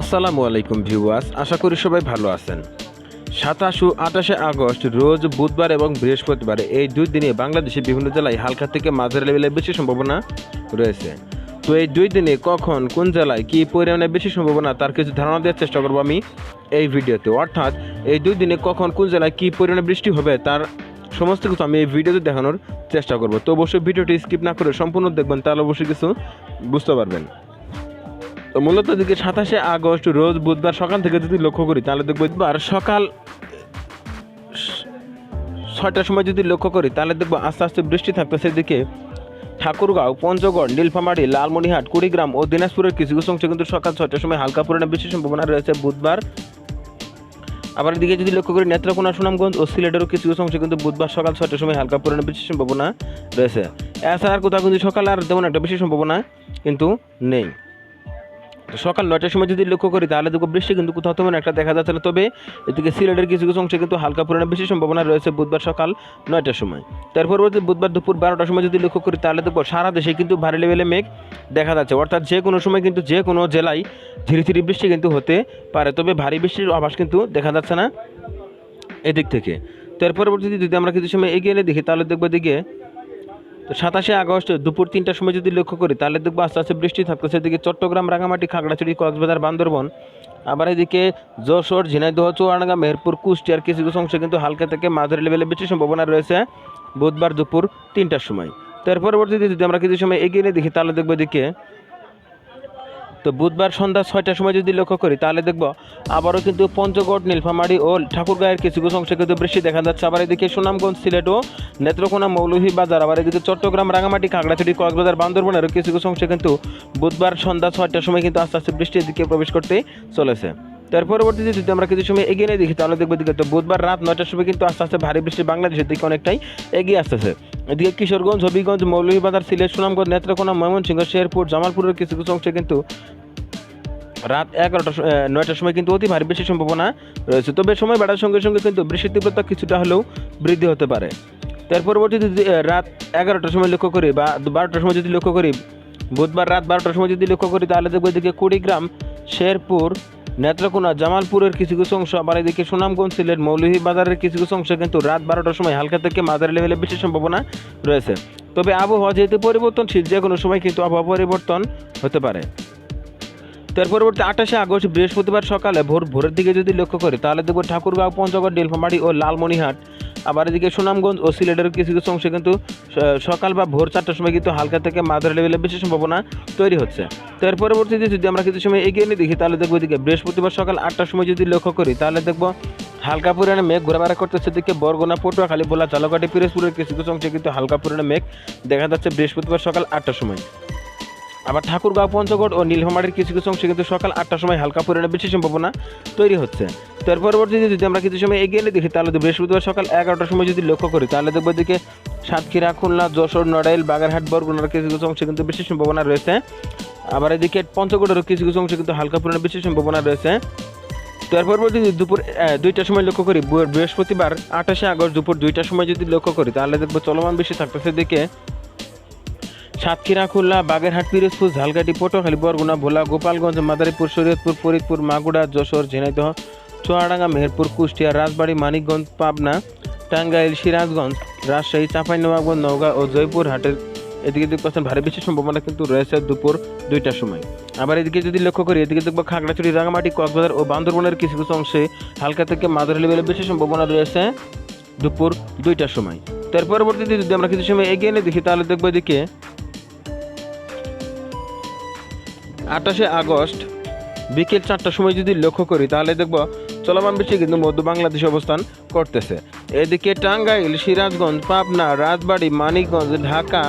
আসসালামু আলাইকুম ভিউয়ার্স, আশা করি সবাই ভালো আছেন। সাতাশ ও আঠাশে আগস্ট, রোজ বুধবার এবং বৃহস্পতিবার এই দুই দিনে বাংলাদেশের বিভিন্ন জেলায় হালকা থেকে মাঝারি লেভেলের বেশি সম্ভাবনা রয়েছে। তো এই দুই দিনে কখন, কোন জেলায় কী পরিমাণে বেশি সম্ভাবনা, তার কিছু ধারণা দেওয়ার চেষ্টা করব আমি এই ভিডিওতে। অর্থাৎ, এই দুই দিনে কখন, কোন জেলায় কী পরিমাণে বৃষ্টি হবে, তার সমস্ত কিছু আমি এই ভিডিওতে দেখানোর চেষ্টা করব। তো অবশ্যই ভিডিওটি স্কিপ না করে সম্পূর্ণ দেখবেন, তাহলে অবশ্যই কিছু বুঝতে পারবেন। তো মূলত দিকে সাতাশে আগস্ট, রোজ বুধবার সকাল থেকে যদি লক্ষ্য করি, তাহলে দেখব বুধবার সকাল ছয়টার সময় যদি লক্ষ্য করি, তাহলে দেখব আস্তে আস্তে বৃষ্টি থাকতেছে দিকে ঠাকুরগাঁও, পঞ্চগড়, নীলফামারী, লালমনিহাট, কুড়িগ্রাম ও দিনাজপুরের কিছু কিছু অংশে কিন্তু সকাল ছয়টার সময় হালকা পরিমাণে বেশি সম্ভাবনা রয়েছে বুধবার। আবার এদিকে যদি লক্ষ্য করি, নেত্রকোনা, সুনামগঞ্জ ও সিলেটেরও কিছু কিছু অংশে কিন্তু বুধবার সকাল ছয়টার সময় হালকা পরিমাণে বেশি সম্ভাবনা রয়েছে। এছাড়া কোথাও কিন্তু সকালে আর তেমন একটা বেশি সম্ভাবনা কিন্তু নেই। সকাল নয়টার সময় যদি লক্ষ্য করি, তাহলে দেখব বৃষ্টি কিন্তু কোথাও তেমন একটা দেখা যাচ্ছে না। তবে এদিকে সিলেটের কিছু কিছু অংশে কিন্তু হালকা পরিমাণে বেশি সম্ভাবনা রয়েছে বুধবার সকাল নয়টার সময়। তার পরবর্তী বুধবার দুপুর বারোটার সময় যদি লক্ষ্য করি, তাহলে দেখব সারা দেশে কিন্তু ভারী লেভেলে মেঘ দেখা যাচ্ছে। অর্থাৎ যে কোনো সময় কিন্তু যে কোনো জেলায় ধীরে ধীরে বৃষ্টি কিন্তু হতে পারে, তবে ভারী বৃষ্টির আভাস কিন্তু দেখা যাচ্ছে না এদিক থেকে। তার পরবর্তীতে যদি আমরা কিছু সময় এগিয়ে এনে দেখি, তাহলে দেখব দিকে তো সাতাশে আগস্ট দুপুর তিনটার সময় যদি লক্ষ্য করি, তাহলে দেখব আস্তে আস্তে বৃষ্টি থাকতেছে। এদিকে চট্টগ্রাম রাঙামাটি খাগড়াছড়ি, কক্সবাজার, বান্দরবন। আবার এদিকে যশোর, ঝিনাইদহ, চুয়াডাঙ্গা, মেহেরপুর, কুষ্টিয়ার কিছু কিছু অংশে কিন্তু হালকা থেকে মাঝারি লেভেলে বৃষ্টির সম্ভাবনা রয়েছে বুধবার দুপুর তিনটার সময়। তো এর পরবর্তীতে যদি আমরা কিছু সময় এগিয়ে নিয়ে দেখি, তাহলে দেখব এদিকে তো বুধবার সন্ধ্যা ছয়টার সময় যদি লক্ষ্য করি, তাহলে দেখব আবারও কিন্তু পঞ্চগড়, নীলফামারী ও ঠাকুরগাঁয়ের কিছু কিছু অংশে কিন্তু বৃষ্টি দেখা যাচ্ছে। আবার এদিকে সুনামগঞ্জ, সিলেট ও নেত্রকোনা মৌলভীবাজার আবার এদিকে চট্টগ্রাম, রাঙামাটি, খাগড়াছড়ি, কক্সবাজার বান্দরবনের কিছু কিছু অংশে কিন্তু বুধবার সন্ধ্যা ছয়টার সময় কিন্তু আস্তে আস্তে বৃষ্টির দিকে প্রবেশ করতে চলেছে। তার পরবর্তীতে যদি আমরা কিছু সময় এগিয়ে নিয়ে দেখি, তাহলে দেখব দিকে তো বুধবার রাত নয়টার সময় কিন্তু আস্তে আস্তে ভারী বৃষ্টি বাংলাদেশের দিকে অনেকটাই এগিয়ে আসতেছে। এদিকে কিশোরগঞ্জ, হবিগঞ্জ, মৌলভীবাজার, সিলেট, সুনামগঞ্জ, নেত্রকোনা, ময়মনসিংহ, শেরপুর, জামালপুরের কিছু কিছু অংশে কিন্তু রাত এগারোটা নয়টার সময় কিন্তু অতি ভারী বৃষ্টির সম্ভাবনা রয়েছে। তবে সময় বাড়ার সঙ্গে সঙ্গে কিন্তু বৃষ্টির তীব্রতা কিছুটা হলেও বৃদ্ধি হতে পারে। তার যদি রাত এগারোটার সময় লক্ষ্য করি বা বারোটার সময় যদি লক্ষ্য করি, বুধবার রাত বারোটার সময় যদি লক্ষ্য করি, তাহলে দেখব এদিকে কুড়িগ্রাম, শেরপুর নেত্রকোনা জামালপুরের কিছু কিছু অংশ, আবার এদিকে সুনামগঞ্জ সিলেট মৌলভীবাজারের কিছু কিছু অংশ কিন্তু রাত বারোটার সময় হালকা থেকে মাঝারি লেভেলে বেশি সম্ভাবনা রয়েছে। তবে আবহাওয়া যেহেতু পরিবর্তনশীল যে কোনো সময় কিন্তু আবহাওয়া পরিবর্তন হতে পারে। তার পরবর্তী আঠাশে আগস্ট, বৃহস্পতিবার সকালে ভোর ভোরের দিকে যদি লক্ষ্য করি, তাহলে দেখব ঠাকুরগাঁও, পঞ্চগড়, নীলফামারী ও লালমনিহাট আবার এদিকে সুনামগঞ্জ ও সিলেটের কিছু কিছু অংশে কিন্তু সকাল বা ভোর চারটার সময় কিন্তু হালকা থেকে মাঝারি লেভেলে বেশি সম্ভাবনা তৈরি হচ্ছে। তো এর পরবর্তীতে যদি আমরা কিছু সময় এগিয়ে নিয়ে দেখি, তাহলে দেখব এদিকে বৃহস্পতিবার সকাল আটটার সময় যদি লক্ষ্য করি, তাহলে দেখব হালকা পরিমাণে মেঘ ঘোরাফেরা করতেছে। দিকে বরগুনা পটুয়াখালী ভোলা চালকাটি পিরোজপুরের কিছু কিছু অংশে কিন্তু হালকা পরিমাণে মেঘ দেখা যাচ্ছে বৃহস্পতিবার সকাল আটটার সময়। আবার ঠাকুরগাঁও পঞ্চগড় ও নীলফামারীর কিছু কিছু অংশে কিন্তু সকাল আটটার সময় হালকা পরিমাণে বেশি সম্ভাবনা তৈরি হচ্ছে। তার পরবর্তীতে যদি আমরা কিছু সময় এগিয়ে দেখি, তাহলে তো বৃহস্পতিবার সকাল এগারোটার সময় যদি লক্ষ্য করি, তাহলে দেখব দিকে সাতক্ষীরা, খুলনা, যশোর, নড়াইল, বাগেরহাট, বরগুনার কিছু কিছু অংশে কিন্তু বেশি সম্ভাবনা রয়েছে। আবার এদিকে পঞ্চগড়েরও কিছু কিছু অংশে কিন্তু হালকা পরিমাণে বেশি সম্ভাবনা রয়েছে। তার পরবর্তী যদি দুপুর দুইটার সময় লক্ষ্য করি বৃহস্পতিবার আঠাশে আগস্ট দুপুর দুইটার সময় যদি লক্ষ্য করি, তাহলে দেখব চলমান বেশি থাকতেছে দিকে সাতক্ষীরা খুলনা বাগেরহাট, পিরোজপুর, ঝালকাঠি, পটুয়াখালী, বরগুনা, ভোলা, গোপালগঞ্জ, মাদারীপুর, শরীয়তপুর, ফরিদপুর মাগুড়া যশোর, ঝিনাইদহ, চুয়াডাঙ্গা, মেহেরপুর, কুষ্টিয়া, রাজবাড়ী, মানিকগঞ্জ, পাবনা, টাঙ্গাইল, সিরাজগঞ্জ, রাজশাহী, চাঁপাইনবাবগঞ্জ, নওগাঁ ও জয়পুর হাটের এদিকে দেখতে পাচ্ছেন ভারী বেশি সম্ভাবনা কিন্তু রয়েছে দুপুর দুইটার সময়। আবার এদিকে যদি লক্ষ্য করি, এদিকে দেখব খাগড়াছড়ি রাঙামাটি কক্সবাজার ও বান্দরবনের কিছু কিছু অংশে হালকা থেকে মাঝারি লেভেলের বেশি সম্ভাবনা রয়েছে দুপুর দুইটার সময়। তার পরবর্তীতে যদি আমরা কিছু সময় এগিয়ে নিয়ে দেখি, তাহলে দেখব এদিকে আঠাশে আগস্ট, বিকেল চারটার সময় যদি লক্ষ্য করি, তাহলে দেখব চলমান বৃষ্টি কিন্তু মধ্য বাংলাদেশে অবস্থান করতেছে। এদিকে টাঙ্গাইল, সিরাজগঞ্জ, পাবনা, রাজবাড়ি, মানিকগঞ্জ, ঢাকা,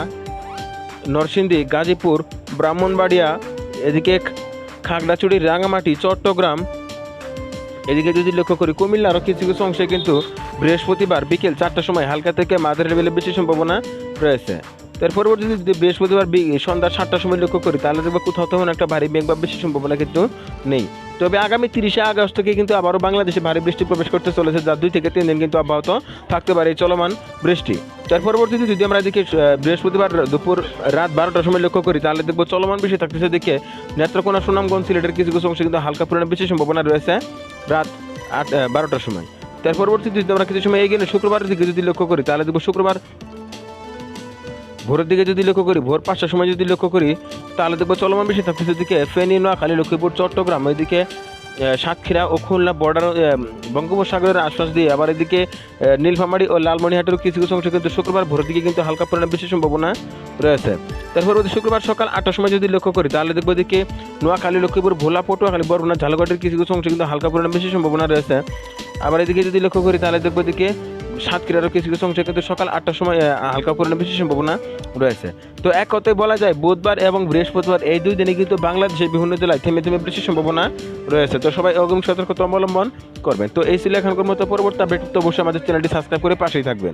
নরসিংদী, গাজীপুর, ব্রাহ্মণবাড়িয়া, এদিকে খাগড়াছড়ি রাঙামাটি চট্টগ্রাম, এদিকে যদি লক্ষ্য করি কুমিল্লারও কিছু কিছু অংশে কিন্তু বৃহস্পতিবার বিকেল চারটার সময় হালকা থেকে মাঝারি লেভেলে বেশি সম্ভাবনা রয়েছে। তার পরবর্তীতে যদি বৃহস্পতিবার সন্ধ্যা সাতটার সময় লক্ষ্য করি তাহলে দেখব কোথাও তেমন একটা ভারী মেঘ বা বেশি সম্ভাবনা কিন্তু নেই। তবে আগামী তিরিশে আগস্ট থেকে কিন্তু আবারও বাংলাদেশে ভারী বৃষ্টি প্রবেশ করতে চলেছে যা দুই থেকে তিন দিন কিন্তু অব্যাহত থাকতে পারে চলমান বৃষ্টি। তার পরবর্তীতে যদি আমরা আহ, বৃহস্পতিবার দুপুর রাত বারোটার সময় লক্ষ্য করি তাহলে দেখব চলমান বৃষ্টি থাকতেছে দেখে নেত্রকোনা সুনামগঞ্জ সিলেটের কিছু কিছু অংশে কিন্তু হালকা পরিমাণে বৃষ্টির সম্ভাবনা রয়েছে রাত আট বারোটার সময়। তার পরবর্তীতে যদি আমরা কিছু সময় এগিয়ে নিই, শুক্রবারের দিকে যদি লক্ষ্য করি তাহলে দেখব শুক্রবার ভোরের দিকে যদি লক্ষ্য করি, ভোর পাঁচটার সময় যদি লক্ষ্য করি, তাহলে দেখব চলমান বেশি থাকতেছে দিকে ফেনী, নোয়াখালী, লক্ষ্মীপুর, চট্টগ্রাম, এদিকে সাতক্ষীরা ও খুলনা বর্ডার বঙ্গোপসাগরের আশ্বাস দিয়ে। আবার এদিকে নীলফামারী ও লালমনিহাটের কিছু কিছু অংশ কিন্তু শুক্রবার ভোরের দিকে কিন্তু হালকা পরিমাণে বেশি সম্ভাবনা রয়েছে। তারপর ওদের শুক্রবার সকাল আটটার সময় যদি লক্ষ্য করি, তাহলে দেখব এদিকে নোয়াখালী, লক্ষ্মীপুর, ভোলা, পটুয়াখালী, বরগুনা ঝালগড়ের কিছু কিছু অংশ কিন্তু হালকা পরিমাণে বেশি সম্ভাবনা রয়েছে। আবার এদিকে যদি লক্ষ্য করি, তাহলে দেখব এদিকে সাতক্ষীরারও কিছু কিছু অংশে কিন্তু সকাল আটটার সময় হালকা পরিমাণে বেশি সম্ভাবনা রয়েছে। তো এক কথায় বলা যায়, বুধবার এবং বৃহস্পতিবার এই দুই দিনে কিন্তু বাংলাদেশের বিভিন্ন জেলায় থেমে থেমে বেশি সম্ভাবনা রয়েছে। তো সবাই অগ্রিম সতর্কতা অবলম্বন করবেন। তো এই ছিল এখনকার মতো পরবর্তী আপডেট। তো অবশ্যই আমাদের চ্যানেলটি সাবস্ক্রাইব করে পাশেই থাকবেন।